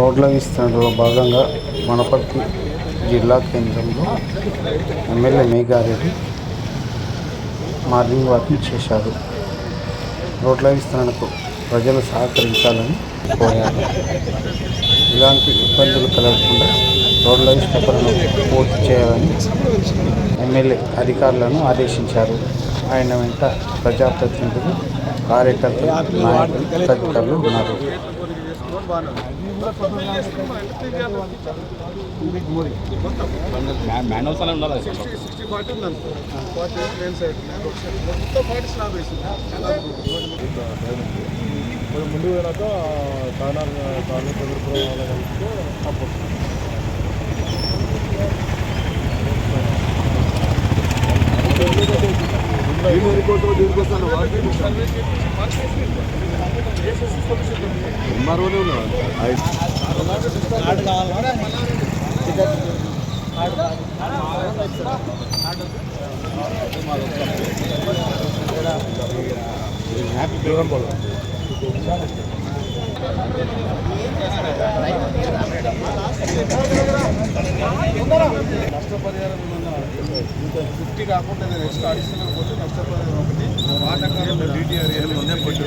రోడ్ల విస్తరణలో భాగంగా వనపర్తి జిల్లా కేంద్రంలో ఎమ్మెల్యే మేఘారెడ్డి మార్నింగ్ వాకింగ్ చేశారు. రోడ్ల విస్తరణకు ప్రజలు సహకరించాలని కోరారు. ఇలాంటి ఇబ్బందులు కలగకుండా రోడ్ల విస్తరణను పూర్తి చేయాలని ఎమ్మెల్యే అధికారులను ఆదేశించారు. ఆయన వెంట ప్రజాప్రతినిధులు కార్యకర్తలు నాయకులు తదితరులు ఉన్నారు. మాన్యువల్స్ అలా ఉండాలి సిక్స్టీ ఫార్టీ ఉంది అనుకో ఫార్టీ మెయిన్ సైడ్ మొత్తం ఫార్టీ స్లాబ్ వేసింది ముందు పోయినాక కార్నర్ కార్నర్ చంద్రపురం వాళ్ళ కలిస్తే అప్పుడు ఎంఆర్ఓనే ఉన్నాడు నష్టపరిహారం ఫిఫ్టీ కాకుండా నేను ఎక్స్ట్రా అడిషనల్ పోతే నష్టపరిహారం ఒకటి వాటాకాలంలో డిటిఆర్ ముందే కొట్టి